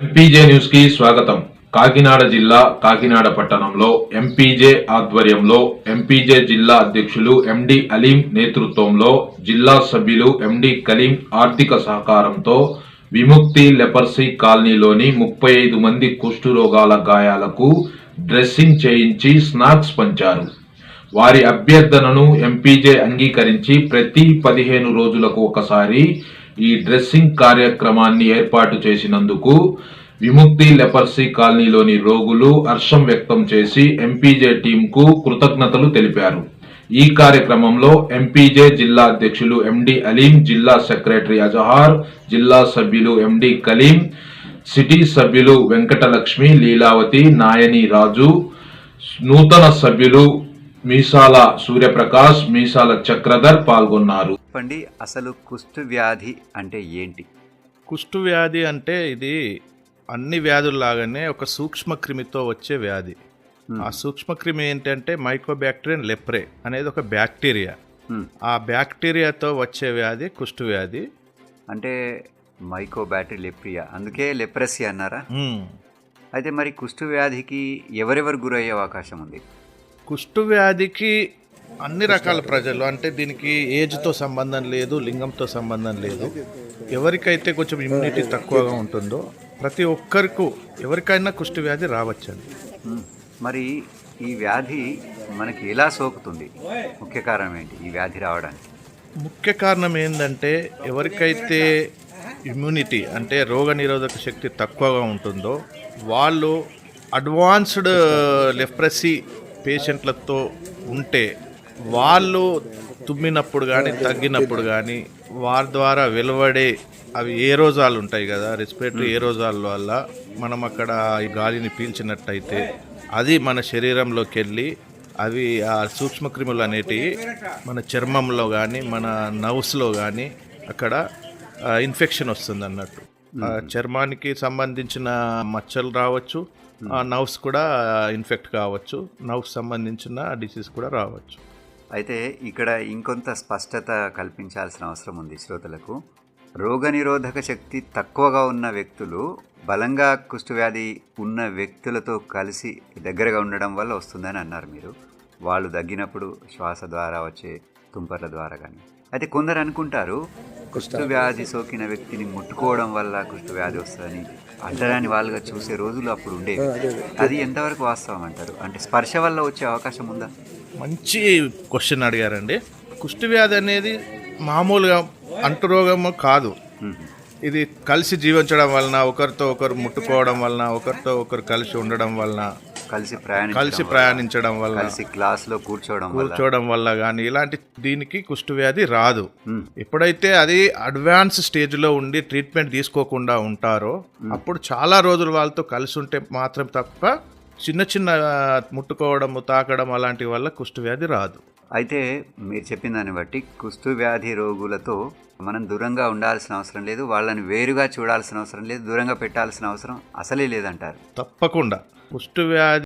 MPJ న్యూస్కి స్వాగతం. కాకినాడ జిల్లా కాకినాడ పట్టణంలో ఎంపీజే ఆధ్వర్యంలో ఎంపీజే జిల్లా అధ్యక్షులు ఎండి అలీం నేతృత్వంలో జిల్లా సభ్యులు ఎండి కలీం ఆర్థిక సహకారంతో విముక్తి లెపర్సీ కాలనీలోని ముప్పై ఐదు మంది కుష్ఠురోగాల గాయాలకు డ్రెస్సింగ్ చేయించి స్నాక్స్ పంచారు. వారి అభ్యర్థనను ఎంపీజే అంగీకరించి ప్రతి పదిహేను రోజులకు ఒకసారి ఈ డ్రెస్సింగ్ కార్యక్రమాన్ని ఏర్పాటు చేసినందుకు విముక్తి లెపర్సీ కాలనీలోని రోగులు హర్షం వ్యక్తం చేసి ఎంపీజే టీంకు కృతజ్ఞతలు తెలిపారు. ఈ కార్యక్రమంలో ఎంపీజే జిల్లా అధ్యక్షులు ఎండి అలీం జిల్లా సెక్రటరీ అజహార్ జిల్లా సభ్యులు ఎండి కలీం సిటీ సభ్యులు వెంకటలక్ష్మి లీలావతి నాయని రాజు నూతన సభ్యులు మీసాల సూర్యప్రకాష్ మీసాల చక్రధర్ పాల్గొన్నారు. చెప్పండి అసలు కుష్టు వ్యాధి అంటే ఏంటి? కుష్టు వ్యాధి అంటే ఇది అన్ని వ్యాధుల్లాగానే ఒక సూక్ష్మ క్రిమితో వచ్చే వ్యాధి. ఆ సూక్ష్మ క్రిమి ఏంటంటే మైక్రోబ్యాక్టీరియన్ లెప్రే అనేది ఒక బ్యాక్టీరియా. ఆ బ్యాక్టీరియాతో వచ్చే వ్యాధి కుష్టు వ్యాధి. అంటే మైకో బ్యాటరీ లెప్రియా అందుకే లెప్రసీ అన్నారా. అయితే మరి కుష్టు వ్యాధికి ఎవరెవరు గురయ్యే అవకాశం ఉంది? కుష్టు వ్యాధికి అన్ని రకాల ప్రజలు అంటే దీనికి ఏజ్తో సంబంధం లేదు లింగంతో సంబంధం లేదు. ఎవరికైతే కొంచెం ఇమ్యూనిటీ తక్కువగా ఉంటుందో ప్రతి ఒక్కరికి ఎవరికైనా కుష్టు వ్యాధి రావచ్చండి. మరి ఈ వ్యాధి మనకి ఎలా సోకుతుంది? ముఖ్య కారణం ఏంటి ఈ వ్యాధి రావడానికి? ముఖ్య కారణం ఏంటంటే ఎవరికైతే ఇమ్యూనిటీ అంటే రోగ నిరోధక శక్తి తక్కువగా ఉంటుందో వాళ్ళు అడ్వాన్స్డ్ లెప్రసీ పేషెంట్లతో ఉంటే వాళ్ళు తుమ్మినప్పుడు కానీ తగ్గినప్పుడు కానీ వారి ద్వారా వెలువడే అవి ఏ రోజాలు ఉంటాయి కదా రెస్పిరేటరీ ఏ రోజాల వల్ల మనం అక్కడ ఈ గాలిని పీల్చినట్టయితే అది మన శరీరంలోకి వెళ్ళి అవి ఆ సూక్ష్మక్రిములు అనేటివి మన చర్మంలో కానీ మన నవ్స్లో కానీ అక్కడ ఇన్ఫెక్షన్ వస్తుంది అన్నట్టు. చర్మానికి సంబంధించిన మచ్చలు రావచ్చు. నవ్స్ కూడా ఇన్ఫెక్ట్ కావచ్చు. నవ్స్ సంబంధించిన డిసీజ్ కూడా రావచ్చు. అయితే ఇక్కడ ఇంకొంత స్పష్టత కల్పించాల్సిన అవసరం ఉంది శ్రోతలకు. రోగనిరోధక శక్తి తక్కువగా ఉన్న వ్యక్తులు బలంగా కుష్ఠవ్యాధి ఉన్న వ్యక్తులతో కలిసి దగ్గరగా ఉండడం వల్ల వస్తుందని అన్నారు మీరు. వాళ్ళు దగ్గినప్పుడు శ్వాస ద్వారా వచ్చే తుంపర్ల ద్వారా కానీ. అయితే కొందరు అనుకుంటారు కుష్ఠవ్యాధి సోకిన వ్యక్తిని ముట్టుకోవడం వల్ల కుష్ఠవ్యాధి వస్తుందని అంటరాని వాళ్ళుగా చూసే రోజులు అప్పుడు ఉండేవి. అది ఎంతవరకు వాస్తవం అంటారు? అంటే స్పర్శ వల్ల వచ్చే అవకాశం ఉందా? మంచి క్వశ్చన్ అడిగారండి. కుష్టి వ్యాధి అనేది మామూలుగా అంటురోగము కాదు. ఇది కలిసి జీవించడం వలన ఒకరితో ఒకరు ముట్టుకోవడం వలన ఒకరితో ఒకరు కలిసి ఉండడం వలన కలిసి ప్రయాణించడం కలిసి వల్ల, ప్రయాణించడం వల్ల కలిసి క్లాస్లో కూర్చోవడం వల్ల. కూర్చోవడం వల్ల కానీ ఇలాంటి దీనికి కుష్టు వ్యాధి రాదు. ఎప్పుడైతే అది అడ్వాన్స్ స్టేజ్లో ఉండి ట్రీట్మెంట్ తీసుకోకుండా ఉంటారో అప్పుడు చాలా రోజులు వాళ్ళతో కలిసి ఉంటే మాత్రం తప్ప చిన్న చిన్న ముట్టుకోవడము తాకడం అలాంటి వల్ల కుష్టు వ్యాధి రాదు. అయితే మీరు చెప్పిన దాన్ని బట్టి కుస్తు వ్యాధి రోగులతో మనం దూరంగా ఉండాల్సిన అవసరం లేదు వాళ్ళని వేరుగా చూడాల్సిన అవసరం లేదు దూరంగా పెట్టాల్సిన అవసరం అసలే లేదంటారు. తప్పకుండా. కుష్టు వ్యాధి